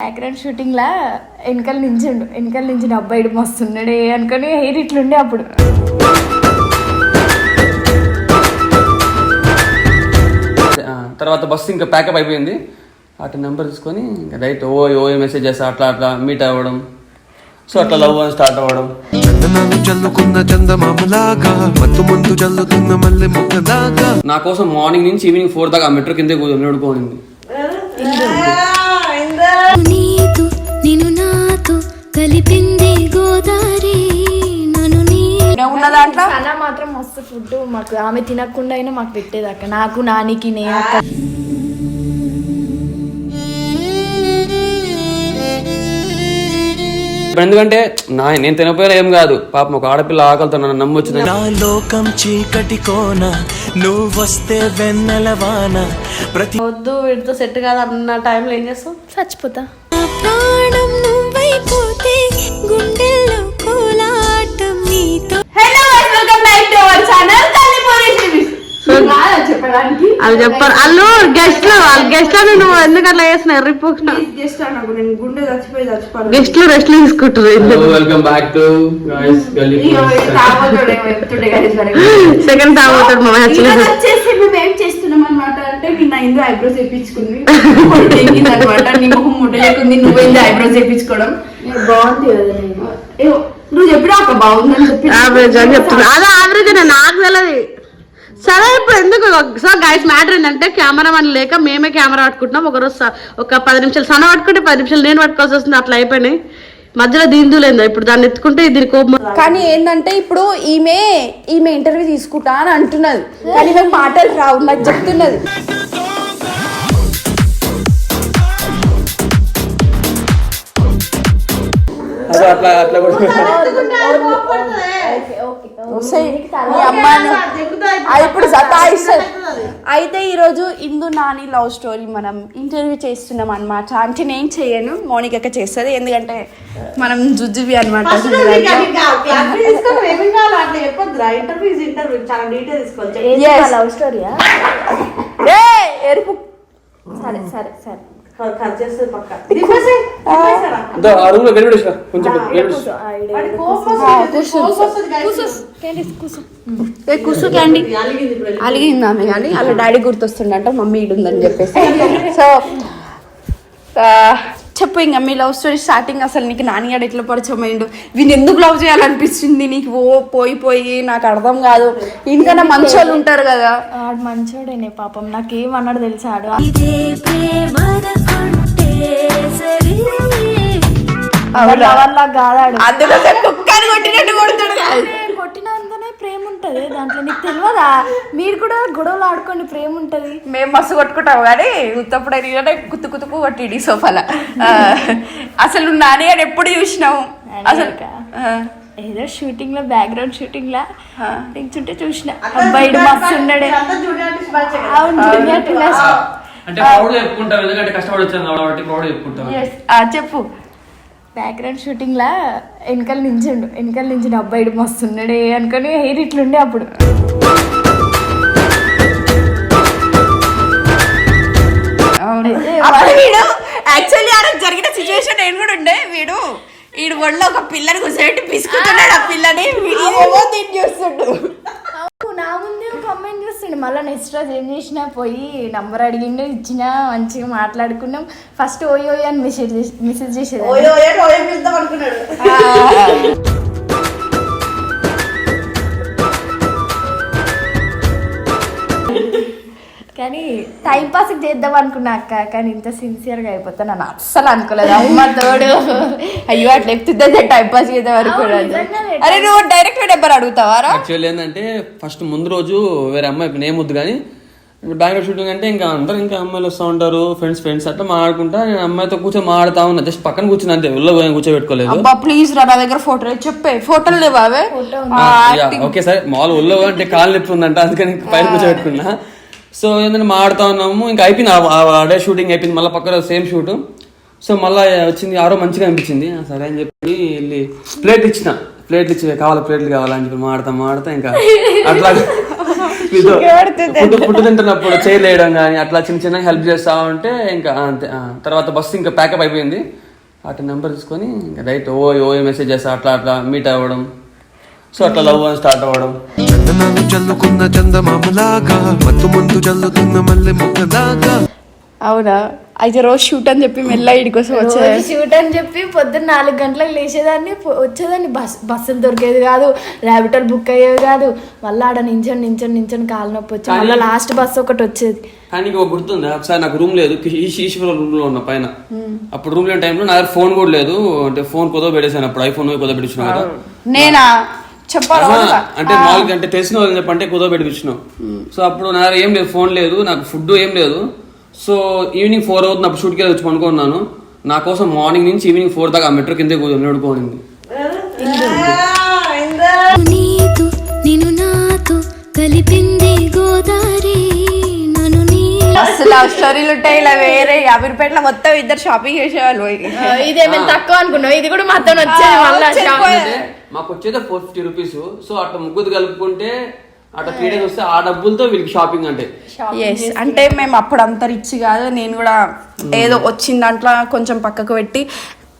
Background shooting లా వెనకాల నించుండు వెనకాల నుంచి అబ్బాయి మస్తున్నాడే అనుకొని హెయిర్ ఇట్లుండే అప్పుడు. ఆ, తర్వాత బస్సు ఇంకా ప్యాకప్ అయిపోయింది. అటు నెంబర్ తీసుకొని ఇంకా రైట్ ఓ ఓ మెసేజ్ చేస్తా అట్లా అట్లా మీట్ అవ్వడం. సో అట్లా లవ్ అని స్టార్ట్ అవ్వడం. చల్లుకున్న చందమామలాగా మత్తు మందు చల్లుతున్న మల్లె మొక్కలాగా. నా కోసం మార్నింగ్ నుంచి ఈవినింగ్ ఫోర్ దాకా ఆ మెట్రో కిందే నిడుకోనింది నీతో నేను నాతో కలిపింది గోదారి. నన్ను నీ ఉన్న దాంట్లో? అలా మాత్రం మస్తు ఫుడ్ మాకు ఆమె తినకుండా అయినా మాకు పెట్టేది అక్క. నాకు నానికి నే ఇప్పుడు ఎందుకంటే నా నేను తినపోయినా ఏం కాదు. పాపం ఒక ఆడపిల్ల ఆకలితో నన్ను నమ్మొచ్చింది. నా లోకం చీకటి కోన నువ్వొస్తే వెన్నెల వాన. ప్రతి వద్దు వీటితో సెట్ కాదు అన్న టైంలో ఏం చేస్తావు? చచ్చిపోతా. ప్రాణం నువ్వైపోతే గుండెల్లో అది చెప్పారు వాళ్ళు గెస్ట్లో వాళ్ళు గెస్ట్లో నువ్వు ఎందుకు అట్లా చేస్తున్నారు రిపో జస్ట్ అన్నకు నేను గుండె చచ్చిపోయి చచ్చిపోను. గెస్ట్లో రెస్ట్ తీసుకుంటారు వెల్కమ్ బ్యాక్ టు సెకండ్ తాగుతాడు మా మ్యాచ్ ఈరోజు వచ్చేసి మేము ఏం చేస్తున్నాం అనమాట అంటే నిన్న ఇందు ఐబ్రోస్ వేయించుకుంది తెగింది అనమాట నీ ముఖం ముట్టలేకుంది నువ్వు ఇందు ఐబ్రోస్ వేయించుకోవడం బాగుంది కదా నువ్వు చెప్పినా ఒక బాగుందని చెప్పి. యావరేజ్ అని చెప్తున్నా. అదే యావరేజ్ నాకు తెలియదు సరే ఇప్పుడు ఎందుకు? సో గైస్ మ్యాటర్ ఏంటంటే కెమెరామెన్ లేక మేమే కెమెరా పట్టుకుంటున్నాం. ఒకరోజు ఒక పది నిమిషాలు సన్న పట్టుకుంటే పది నిమిషాలు నేను పట్టుకోవాల్సి వస్తుంది అట్లా అయిపోయినాయి. మధ్యలో దీని లేదు ఇప్పుడు దాన్ని ఎత్తుకుంటే దీని కోపం కానీ ఏంటంటే ఇప్పుడు ఈమె ఈమె ఇంటర్వ్యూ తీసుకుంటా అని అంటున్నది. కానీ నాకు మాటలు రావు నాకు చెప్తున్నది. అట్లా అట్లా కూడా ఇప్పుడు అయితే ఈరోజు ఇందు నాని లవ్ స్టోరీ మనం ఇంటర్వ్యూ చేస్తున్నాం అనమాట అంటే నేను చేయను మౌనికక్క చేస్తుంది. ఎందుకంటే మనం జుజ్జువి అనమాట Yes. లవ్ స్టోరీయా? ఎరుపు. సరే సరే సరే. రూమ్లో గడిపేసిన కొంచెం గడిపేసిన ఏ కుసు క్యాండీ అలిగింది ఆమె కానీ వాళ్ళ డాడీ గుర్తొస్తుండంట మమ్మీ ఈడుందని చెప్పేసి సో చెప్పు ఇంకా మీ లవ్ స్టోరీ స్టార్టింగ్ అసలు నీకు నాన్నగాడు ఎట్లా పరిచయమైండు వీని ఎందుకు లవ్ చేయాలనిపిస్తుంది? నీకు ఓ పోయి పోయి నాకు అర్థం కాదు. ఇంకా మంచోళ్ళు ఉంటారు కదా. ఆడు మంచోడేనే పాపం. నాకేం అన్నాడు తెలుసా ఆడు? ఇదే ప్రేమనుకుంటే సరే వాళ్ళ కాదాడు. అందులో కుక్కని కొట్టినట్టు కొడుతాడు. ఉంటది దాంట్లో నీకు తెలియదా మీరు కూడా గొడవలు ఆడుకోండి ప్రేమ ఉంటది. మేము మస్తు కొట్టుకుంటాం కానీ ఉత్తప్పుడు అయినా కుత్తు కుతుకు కొట్టిడి సోఫాల. అసలు నాని అని ఎప్పుడు చూసినావు? అసలు ఆ, ఏదో షూటింగ్లో బ్యాక్గ్రౌండ్ షూటింగ్ లా నించుంటే చూసిన. అబ్బాయి మస్తు ఉన్నాడే. అవును. అంటే ఎందుకంటే కష్టపడి వచ్చాను కాబట్టి చెప్పు. బ్యాక్గ్రౌండ్ షూటింగ్ లా వెనకాల నించుండు. వెనకాల నుంచి అబ్బాయి మస్తు ఉన్నాడే అనుకొని హెయిర్ ఇట్లుండే అప్పుడు. వీడు యాక్చువల్లీ ఆ రోజు జరిగిన సిచ్యువేషన్ నేను కూడా ఉండే. వీడు వీడు ఒళ్ళో ఒక పిల్లని కూర్చోబెట్టి పిసుకుతున్నాడు ఆ పిల్లని. దీన్ని చూస్తుండు. అవును, నా అమ్మాయిని చూస్తుండే? మళ్ళీ నెక్స్ట్ రోజు ఏం చేసినా పోయి నంబర్ అడిగిండు ఇచ్చిన మంచిగా మాట్లాడుకున్నాం. ఫస్ట్ ఓయ్ ఓయ్ అని మెసేజ్ మెసేజ్ చేసేది కానీ టైం పాస్ చేద్దాం అనుకున్నా అక్క కానీ ఇంత సిన్సియర్గా అయిపోతా నన్ను అస్సలు అనుకోలేదు. అమ్మ తోడు. అయ్యో అట్లా ఎత్తుద్దే టైం పాస్ చేద్దాం అనుకోలేదు. అరే నువ్వు డైరెక్ట్ నెంబర్ అడుగుతావారా? యాక్చువల్లీ ఏంటంటే ఫస్ట్ ముందు రోజు వేరే అమ్మాయి నేమ్ వద్దు కానీ బ్యాంక్ షూటింగ్ అంటే ఇంకా అందరు ఇంకా అమ్మాయిలు వస్తూ ఉంటారు ఫ్రెండ్స్ ఫ్రెండ్స్ అట్లా మాట్లాడుకుంటా నేను అమ్మాయితో కూర్చొని మాడుతా ఉన్నా. జస్ట్ పక్కన కూర్చుని అంతే ఉల్లో పోయి కూర్చోబెట్టుకోలేదు. అబ్బా ప్లీజ్ రా నా దగ్గర ఫోటో చెప్పే ఫోటోలు లేవా అవే. ఓకే సార్ మామూలు ఒళ్ళో అంటే కాలు నొప్పి ఉందంట అందుకని పైన కూర్చోబెట్టుకున్నా. సో ఏంటంటే మాడుతా ఉన్నాము. ఇంకా అయిపోయింది ఆ- డే షూటింగ్ అయిపోయింది. మళ్ళీ పక్కన సేమ్ షూట్ సో మళ్ళీ వచ్చింది ఆరో మంచిగా అనిపించింది. సరే అని చెప్పి వెళ్ళి ప్లేట్ ఇచ్చిన. ప్లేట్లు ఇచ్చి కావాలి ప్లేట్లు కావాలని చెప్పి మాడతా మాడతా ఇంకా అట్లా ఫుడ్ ఫుడ్ తింటున్నప్పుడు చేయలేయడం కానీ అట్లా చిన్న చిన్న హెల్ప్ చేస్తా ఉంటే ఇంకా అంతే. తర్వాత బస్సు ఇంకా ప్యాకప్ అయిపోయింది. అటు నెంబర్ తీసుకొని ఇంకా రైట్ ఓ ఓ మెసేజ్ చేస్తా అట్లా అట్లా మీట్ అవ్వడం. సో అట్లా లవ్ అని స్టార్ట్ అవ్వడం. చందనాలు చల్లుకున్న చందమామలాగా మత్తు మందు చల్లుతున్న మల్లె మొక్కలాగా అవునా? అయితే రోజు షూట్ అని చెప్పి మెల్ల ఇడి కోసం వచ్చే రోజు షూట్ అని చెప్పి పొద్దున్న నాలుగు గంటలకు లేచేదాన్ని వచ్చేదాన్ని. బస్ బస్సులు దొరికేది కాదు ర్యాబిటల్ బుక్ అయ్యేది కాదు. మళ్ళీ ఆడ నించొని నించొని నించొని కాలు నొప్పి వచ్చి మళ్ళీ లాస్ట్ బస్సు ఒకటి వచ్చేది. కానీ ఒక గుర్తుంది? ఒకసారి నాకు రూమ్ లేదు. ఈశ్- ఈశ్వర రూమ్లో ఉన్న పైన. అప్పుడు రూమ్ లేని టైంలో నా దగ్గర ఫోన్ కూడా లేదు. అంటే ఫోన్ కుదవ పెట్టేసాను అప్పుడు. ఐఫోన్ కుదవ పెట్టించిన కదా. నేనా? చెప్పాలి అంటే మామూలుగా అంటే తెలిసిన వాళ్ళని చెప్పంటే కుదవ పెట్టించినావు సో అప్పుడు నా దగ్గర ఏం లేదు ఫోన్ లేదు నాకు ఫుడ్ ఏం లేదు. సో ఈవినింగ్ ఫోర్ అవుతుంది అప్పుడు షూట్కి వచ్చి పనుకున్నాను నా కోసం మార్నింగ్ నుంచి ఈవినింగ్ ఫోర్ దాకా ఆ మెట్రో కిందే నీతో నేను నాతో కలిపింది నన్ను నీ అసలు స్టోరీలు ఉంటాయి ఇలా వేరే అమీర్పేటలో మొత్తం ఇద్దరు షాపింగ్ చేసేవాళ్ళు ఇదేమైనా తక్కువ అనుకున్నావు? ఇది కూడా మాతో వచ్చేది మళ్ళీ మాకు వచ్చేది ఫోర్ ఫిఫ్టీ రూపీస్. సో అట్లా ముగ్గురు కలుపుకుంటే అట్లా త్రీ డేస్ వస్తే ఆ డబ్బులతో వీళ్ళకి షాపింగ్ అంటే. ఎస్ అంటే మేము అప్పుడు అంత రిచ్ కాదు. నేను కూడా ఏదో వచ్చిన దాంట్లో కొంచెం పక్కకు పెట్టి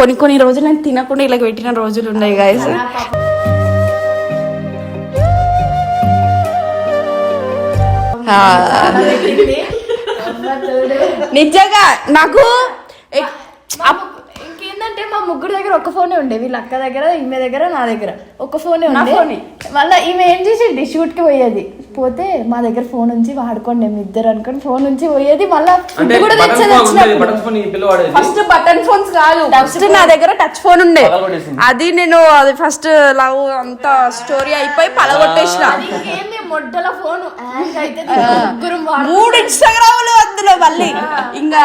కొన్ని కొన్ని రోజులు నేను తినకుండా ఇలా పెట్టిన రోజులు ఉన్నాయి గాయస్ నిజంగా నాకు ఇంకేందంటే మా ముగ్గురు దగ్గర ఒక ఫోనే ఉండే. వీళ్ళ అక్క దగ్గర ఈమె దగ్గర నా దగ్గర ఒక ఫోనే నా ఉండే. ఫోనే. మళ్ళీ ఈమె ఏం చేసేది? షూట్కి పోయేది. పోతే మా దగ్గర ఫోన్ ఉంచి వాడుకోండి మేము ఇద్దరు అనుకోని ఫోన్ ఉంచి పోయేది. మళ్ళీ కూడా ఫస్ట్ బటన్ ఫోన్స్ కాదు ఫస్ట్ నా దగ్గర టచ్ ఫోన్ ఉండే. అది నేను అది ఫస్ట్ లవ్ అంత స్టోరీ అయిపోయి పలగొట్టేసిన మొడ్డల ఫోన్. హ్యాంగ్ అయితే ముగ్గురు మూడు ఇన్స్టాగ్రాములు అందులో మళ్ళీ. ఇంకా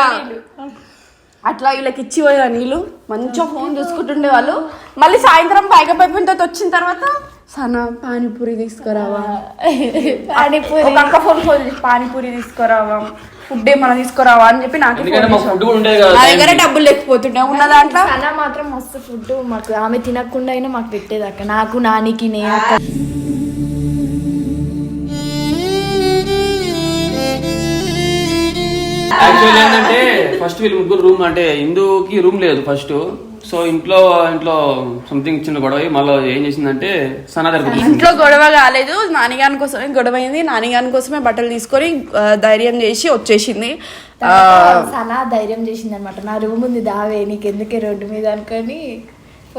అట్లా వీళ్ళకి ఇచ్చి పోయిన నీళ్ళు. మంచిగా ఫోన్ చూసుకుంటుండే వాళ్ళు. మళ్ళీ సాయంత్రం అయిపోయిన తర్వాత వచ్చిన తర్వాత సనా పానీపూరి తీసుకురావా. పానీపూరి. అక్క ఫోన్ ఫోన్ చేసి పానీపూరి తీసుకురావా. ఫుడ్ ఏమైనా తీసుకురావా? అని చెప్పి నాకు నా కదా దగ్గర డబ్బులు లేకపోతుండే. ఉన్న దాంట్లో సనా మాత్రం మస్తు ఫుడ్ మాకు ఆమె తినకుండా అయినా మాకు పెట్టేది అక్క. నాకు నానికి నే యాక్చువల్లీ ఏంటంటే ఫస్ట్ వీళ్ళు ముగ్గురు రూమ్ అంటే హిందూకి రూమ్ లేదు ఫస్ట్ సో ఇంట్లో ఇంట్లో సంథింగ్ చిన్న గొడవ మళ్ళీ ఏం చేసిందంటే సనా దగ్గర. ఇంట్లో గొడవ కాలేదు. నాన్నగారి కోసమే గొడవ అయింది నాన్నగారి కోసమే బట్టలు తీసుకొని ధైర్యం చేసి వచ్చేసింది. సనా ధైర్యం చేసింది అనమాట నా రూమ్ ఉంది దావే నీకు ఎందుకే రోడ్డు మీద? అనుకొని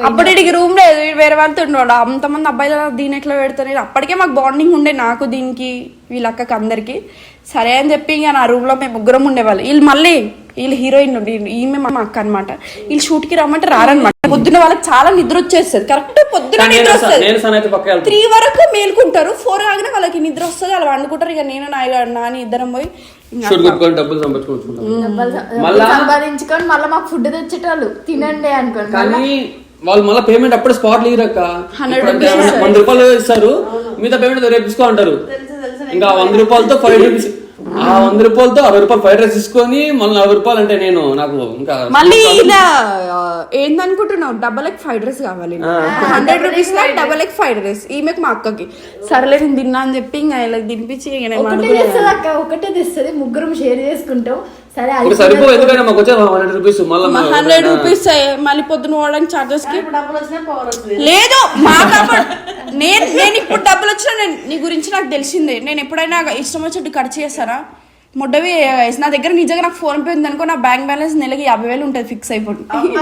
అప్పుడు వీడికి రూమ్ లేదు. వేరే వాళ్ళతో ఉండేవాడు అంతమంది అబ్బాయిలు దీని ఎట్లా పెడతారు? అప్పటికే మాకు బాండింగ్ ఉండే నాకు దీనికి వీళ్ళ అక్కకి అందరికి. సరే అని చెప్పి ఇక నా రూమ్లో మేము ముగ్గురం ఉండేవాళ్ళు. వీళ్ళు మళ్ళీ వీళ్ళు హీరోయిన్ ఉండి. ఈమె మా అక్క అనమాట వీళ్ళు షూట్కి రమ్మంటే రారనమాట పొద్దున వాళ్ళకి చాలా నిద్ర వచ్చేస్తుంది. కరెక్ట్ పొద్దున నిద్ర వస్తుంది. త్రీ వరకు మేలుకుంటారు. ఫోర్ ఆగిన వాళ్ళకి నిద్ర వస్తుంది. అలా వండుకుంటారు. ఇక నేను నాని ఇద్దరం పోయి ఇంకా? సంపాదించుకొని మళ్ళీ మాకు ఫుడ్ తెచ్చేటోళ్ళు. తినండి అనుకోండి. కానీ వాళ్ళు మళ్ళీ పేమెంట్ అప్పుడే స్పాట్ Hundred వంద రూపాయలు ఇస్తారు. మిగతా పేమెంట్ రేపు తీసుకో అంటారు ఇంకా వంద రూపాయలతో ఫైవ్ రూపీస్ ఆ వంద రూపాయలతో అరవై రూపాయలు ఫ్రైడ్ రైస్ తీసుకొని మళ్ళీ నలభై రూపాయలు అంటే నేను నాకు ఇంకా మళ్ళీ ఇలా ఏందనుకుంటున్నావు? డబల్ ఎగ్ ఫ్రైడ్ రైస్ కావాలి హండ్రెడ్ రూపీస్ లా డబల్ ఎగ్ ఫ్రైడ్ రైస్ ఈమెకు మా అక్కకి. సర్లే నేను తిన్నా అని చెప్పి ఇంకా ఇలా తినిపించి ఒకటే తెస్తుంది ముగ్గురం షేర్ చేసుకుంటాం. సరే ఇప్పుడు సరిపో ఎందుకంటే మాకు వచ్చే హండ్రెడ్ రూపీస్ మళ్ళీ హండ్రెడ్ రూపీస్ మళ్ళీ పొద్దున పోవడానికి చార్జెస్కి లేదు మా డబ్బులు నేను నేను ఇప్పుడు డబ్బులు వచ్చినా నేను నీ గురించి నాకు తెలిసిందే. నేను ఎప్పుడైనా ఇష్టం వచ్చినట్టు ఖర్చు చేస్తారా? ముడ్డవి నా దగ్గర నిజంగా నాకు ఫోన్ పే ఉంది అనుకో నా బ్యాంక్ బ్యాలెన్స్ నెలకి యాభై వేలు ఉంటుంది ఫిక్స్ అయిపోతుంది.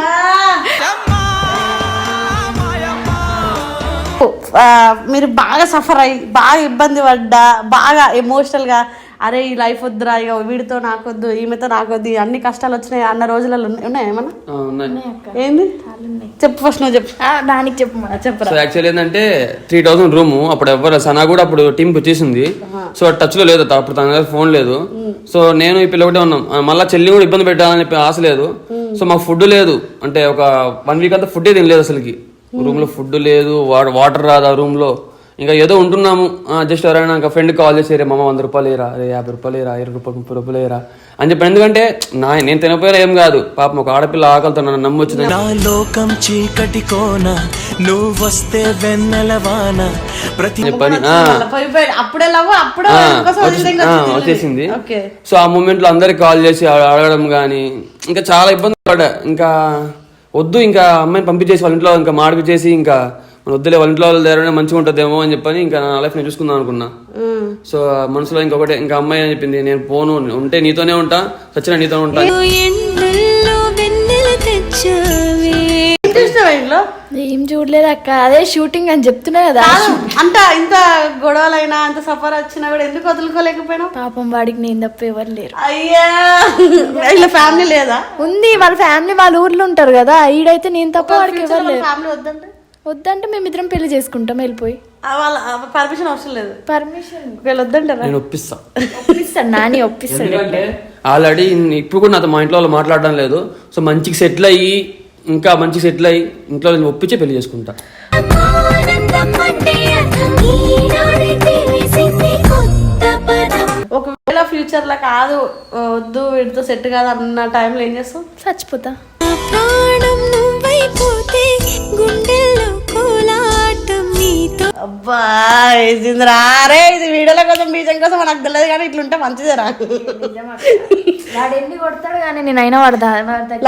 ఆ, మీరు బాగా సఫర్ అయ్యి బాగా ఇబ్బంది పడ్డా బాగా ఎమోషనల్గా అరే ఈ లైఫ్ వద్దురా ఇక వీడితో నాకొద్దు ఈమెతో నాకొద్దు అన్ని కష్టాలు వచ్చినాయి అన్న రోజులలో ఉన్నాయి- ఉన్నాయా. ఏమన్నా ఏంది? చెప్పు ఫస్ట్ నువ్వు చెప్పు. ఆ, దానికి చెప్పు చెప్పరా? సో యాక్చువల్లీ ఏంటంటే త్రీ థౌసండ్ రూమ్ అప్పుడు ఎవరు సనా కూడా అప్పుడు టీంకి వచ్చేసింది. సో టచ్లో లేదు అప్పుడు తన దగ్గర ఫోన్ లేదు. సో నేను ఈ పిల్ల ఒకటే ఉన్నాం. మళ్ళా చెల్లి కూడా ఇబ్బంది పెట్టాలని ఆశ లేదు. సో మాకు ఫుడ్ లేదు. అంటే ఒక వన్ వీక్ అంతా ఫుడ్ తినలేదు అసలుకి. రూమ్లో ఫుడ్ లేదు వాటర్ రాదు ఆ రూమ్లో? ఇంకా ఏదో ఉంటున్నాము. జస్ట్ ఎవరైనా ఇంకా ఫ్రెండ్ కాల్ చేసి రే మామ వంద రూపాయలు ఏరా రే యాభై రూపాయలు ఏరా ఇరవై రూపాయలు ముప్పై రూపాయలు ఏరా అని చెప్పి ఎందుకంటే నా నేను తినపోయినా ఏం కాదు. పాపం ఒక ఆడపిల్ల ఆకలితో నన్ను నమ్మొచ్చింది. నా లోకం చీకటి కోన నువ్వొస్తే వెన్నెలవాన ప్రతి వచ్చింది. వచ్చేసింది. సో ఆ మూమెంట్లో అందరికి కాల్ చేసి అడ- అడగడం కానీ ఇంకా చాలా ఇబ్బంది పడ్డా. ఇంకా వద్దు ఇంకా అమ్మాయిని పంపించేసి వాళ్ళ ఇంట్లో ఇంకా మాడిపించేసి ఇంకా మన వద్దులే వాళ్ళ ఇంట్లో వాళ్ళ దగ్గర మంచిగా ఉంటుందేమో అని చెప్పని ఇంకా నా లైఫ్ నేను చూసుకుందాం అనుకున్నా. సో మనసులో ఇంకొకటి ఇంకా అమ్మాయి అని చెప్పింది నేను పోను ఉంటే నీతోనే ఉంటా సచిన నీతోనే ఉంటా ఏం చూడలేదు అక్క అదే షూటింగ్ అని చెప్తున్నా కదా. అంత ఇంత గొడవలైనా అంత సఫర్ వచ్చినా కూడా ఎందుకు వదులుకోలేకపోయినావు? పాపం వాడికి నేను తప్ప ఎవరు లేరు. అయ్యా! ఇలా ఫ్యామిలీ లేదా? ఉంది వాళ్ళ ఫ్యామిలీ వాళ్ళ ఊర్లో ఉంటారు కదా ఈడైతే నేను తప్ప వాడికి ఎవరు లేరు. ఫ్యామిలీ వద్దంటే? వద్దంటే మేమిద్దరం పెళ్ళి చేసుకుంటాం వెళ్ళిపోయి. వాళ్ళ పర్మిషన్ అవసరం లేదు. పర్మిషన్ వీళ్ళు వద్దంటారా? నేను ఒప్పిస్తా. ఒప్పిస్తాడు నాని ఒప్పిస్తాడు. ఎందుకంటే ఆల్రెడీ ఇప్పుడు కూడా నాతో మా ఇంట్లో వాళ్ళు మాట్లాడడం లేదు. సో మంచిగా సెటిల్ అయ్యి ఇంకా మంచిగా సెటిల్ అయ్యి ఇంట్లో వాళ్ళని ఒప్పించే పెళ్ళి చేసుకుంటా. ఆనందం అంటే అర్థం ఈనాడే తెలిసింది కొత్త పదం ఒకవేళ ఫ్యూచర్లో కాదు వద్దు వీటితో సెట్ కాదు అన్న టైంలో ఏం చేస్తావు? చచ్చిపోతా. ప్రాణం నువ్వైపోతే నీతో అబ్బా వేసిందిరా రే ఇది వీడియోల కోసం బీజం కోసం నాకు తెలియదు కానీ ఇట్లుంటే మంచిదే రా. వాడు ఎన్ని కొడతాడు కానీ నేను అయినా వాడదా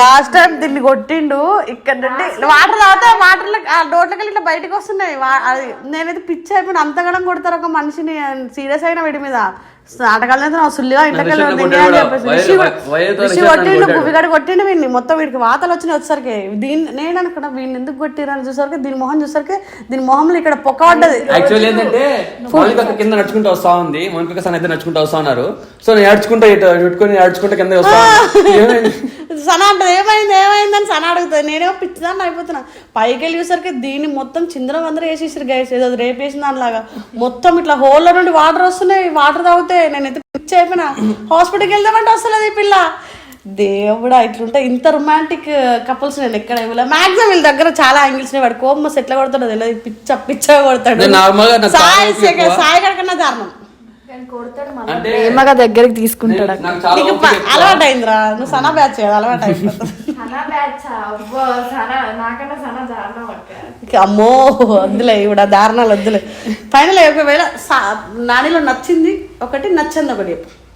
లాస్ట్ టైం దీన్ని కొట్టిండు ఇక్కడ నుండి వాటర్ తాగితే వాటర్ ఆ నోట్లకి ఇట్లా బయటకు వస్తున్నాయి. నేనైతే పిచ్చి అయిపోయిన అంతగానం కొడతారు ఒక మనిషిని సీరియస్ అయిన వీడి మీద. నాటకాలు అయితే నా సుల్లిగా ఇంట్లోకి అని కొట్టాడు కొట్టిండు వీడిని మొత్తం వీడికి వాతలు వచ్చినాయి వచ్చేసరికి. దీన్ని నేను అనుకున్నా వీడిని ఎందుకు కొట్టిరని చూసరికి దీని మొహం చూసరికి దీని మొహంలో ఇక్కడ పొక్క పడ్డది. యాక్చువల్లీ ఏంటంటే మౌలిక కింద నడుచుకుంటూ వస్తా ఉంది. మౌలిక సన్ అయితే నడుచుకుంటూ వస్తా ఉన్నారు సో నేను ఏడ్చుకుంటా ఇటు పెట్టుకొని ఏడ్చుకుంటా కింద వస్తా? సన అంటది ఏమైంది ఏమైంది అని సన అడుగుతుంది. నేనేమో పిచ్చిదాన్ని అయిపోతున్నా. పైకి వెళ్ళి చూసరికి దీన్ని మొత్తం చిందరం అందరూ వేసేసారు గైస్ ఏదో రేపు వేసిన దానిలాగా. మొత్తం ఇట్లా హోల్లో నుండి వాటర్ వస్తున్నాయి వాటర్ తాగితే నేనైతే పిచ్చి అయిపోయినా హాస్పిటల్కి వెళ్దామంటే వస్తలేదు ఈ పిల్ల. దేవుడా ఇట్లుంటే ఇంత రొమాంటిక్ కపుల్స్ నేను ఎక్కడ ఇవ్వలే. మాక్సిమం వీళ్ళ దగ్గర చాలా యాంగిల్స్ వాడు కోపం ఎట్లా కొడతాడు తెలియదు పిచ్చ పిచ్చ కొడతాడు. సాయి. సాయి కన్నా దారుణం. ప్రేమగా దగ్గరికి తీసుకుంటాడు. అలవాటు అయిందిరా నువ్వు సనా బ్యాచ్ అలవాటు అయిపోతుంది అమ్మో వద్దులే ఇవిడ దారుణాలు వద్దులే. ఫైనల్ ఒకవేళ నానిలో నచ్చింది ఒకటి నచ్చింది ఒకటి చెప్పు.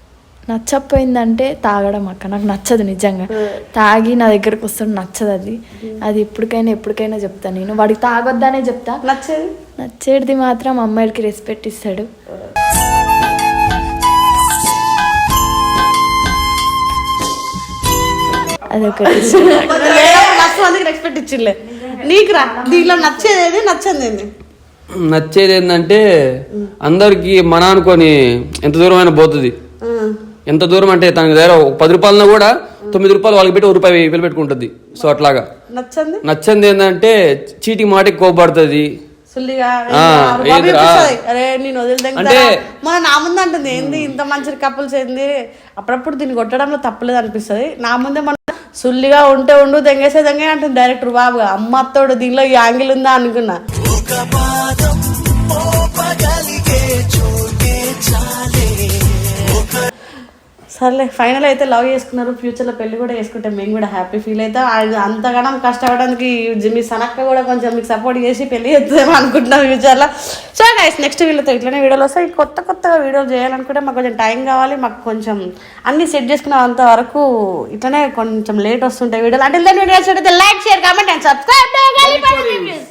నచ్చకపోయిందంటే తాగడం అక్క నాకు నచ్చదు నిజంగా. తాగి నా దగ్గరకు వస్తాడు నచ్చదు అది. అది ఎప్పటికైనా ఎప్పటికైనా చెప్తా నేను. వాడికి తాగొద్దనే చెప్తా. నచ్చేది? నచ్చేది మాత్రం అమ్మాయిలకి రెస్పెక్ట్ ఇస్తాడు. అదొకటి. రెస్పెక్ట్ ఇచ్చిలే నీకు రా. దీనిలో నచ్చేది ఏది నచ్చింది ఏంది నచ్చేది ఏంటంటే అందరికి మన అనుకొని ఎంత దూరం అయినా పోతుంది ఎంత దూరం అంటే తన దగ్గర ఒక పది రూపాయలన్నా కూడా తొమ్మిది రూపాయలు వాళ్ళకి పెట్టి ఒక రూపాయి వెయ్యి పెట్టుకుంటుంది. సో అట్లాగా. నచ్చింది? నచ్చింది ఏంటంటే చీటి మాటికి కోపడుతుంది. అంటే- మన నా ముందు అంటుంది ఏంది ఇంత మంచి కపుల్స్ ఏంది? అప్పుడప్పుడు దీన్ని కొట్టడంలో తప్పలేదు అనిపిస్తుంది. నా ముందే మన సుల్లిగా ఉంటే ఉండు దెంగేసే దెంగే అంటుంది డైరెక్టర్ బాబుగా అమ్మత్తోడు దీనిలో ఈ యాంగిల్ ఉందా అనుకున్నా. సర్లే ఫైనల్ అయితే లవ్ చేసుకున్నారు. ఫ్యూచర్లో పెళ్ళి కూడా చేసుకుంటే మేము కూడా హ్యాపీ ఫీల్ అవుతాం. అంతగానం కష్టపడడానికి మీ సనక్క కూడా కొంచెం మీకు సపోర్ట్ చేసి పెళ్ళి చేద్దాం అనుకుంటున్నాం ఫ్యూచర్లో సో గైస్ నెక్స్ట్ వీళ్ళతో ఇట్లనే వీడియోలు వస్తాయి కొత్త కొత్తగా వీడియోలు చేయాలనుకుంటే మాకు కొంచెం టైం కావాలి. మాకు కొంచెం అన్ని సెట్ చేసుకున్నంత వరకు ఇట్లనే కొంచెం లేట్ వస్తుంటాయి వీడియోలు. అంటే video like share comment and subscribe